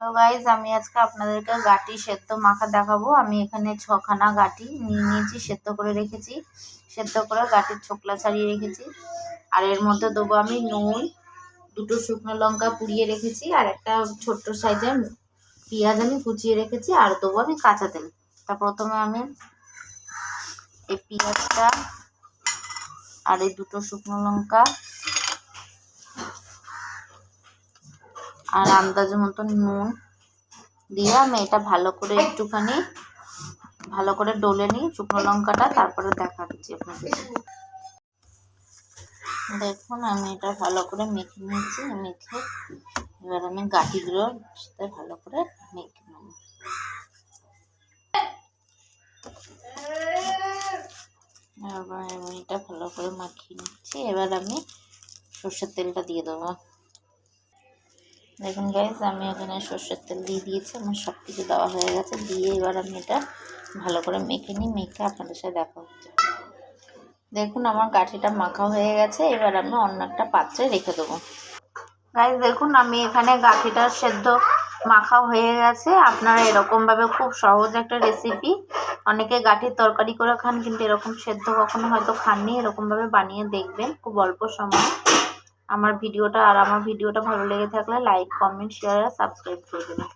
তো গাইজ আমি আজকে আপনাদেরকে গাটি সেদ্ধ মাখা দেখাবো। আমি এখানে ছখানা গাটি নিয়ে নিয়েছি, সেদ্ধ করে রেখেছি। সেদ্ধ করে গাটির ছোকলা ছাড়িয়ে রেখেছি। আর এর মধ্যে দেবো আমি নুন, দুটো শুকনো লঙ্কা পুড়িয়ে রেখেছি, আর একটা ছোট্ট সাইজের পেঁয়াজ আমি কুচিয়ে রেখেছি, আর দেবো আমি কাঁচা তেল। তা প্রথমে আমি এই পেঁয়াজটা আর এই দুটো শুকনো লঙ্কা আর আন্দাজ মতো নুন দিয়ে আমি এটা ভালো করে একটুখানি, ভালো করে ডলে নিই শুকনো লঙ্কাটা, তারপরে দেখাচ্ছি আপনাদের। দেখুন, আমি এটা ভালো করে মেখে নিয়েছি, মেখে এবার আমি গাঠিগুলোর সাথে ভালো করে মেখে নেব। এবার আমি এটা ভালো করে মাখিয়ে নিচ্ছি। এবার আমি সর্ষের তেলটা দিয়ে দেবো। দেখুন গাইজ আমি এখানে সর্ষের তেল দিয়ে দিয়েছি, আমার সব কিছু দেওয়া হয়ে গেছে। দিয়ে এবার আমি এটা ভালো করে মেখে নিই, মেখে আপনাদের সাথে দেখা হচ্ছে। দেখুন আমার গাঠিটা মাখা হয়ে গেছে, এবার আমি অন্য একটা পাত্রে রেখে দেবো। গাইজ দেখুন আমি এখানে গাঠিটা সেদ্ধ মাখা হয়ে গেছে। আপনারা এরকমভাবে খুব সহজ একটা রেসিপি অনেকে গাঠির তরকারি করে খান, কিন্তু এরকম সেদ্ধ কখনো হয়তো খাননি, এরকমভাবে বানিয়ে দেখবেন, খুব অল্প সময়। আমার ভিডিওটা আর আমার ভিডিওটা ভালো লেগে থাকলে লাইক কমেন্ট শেয়ার আর সাবস্ক্রাইব করে দেবেন।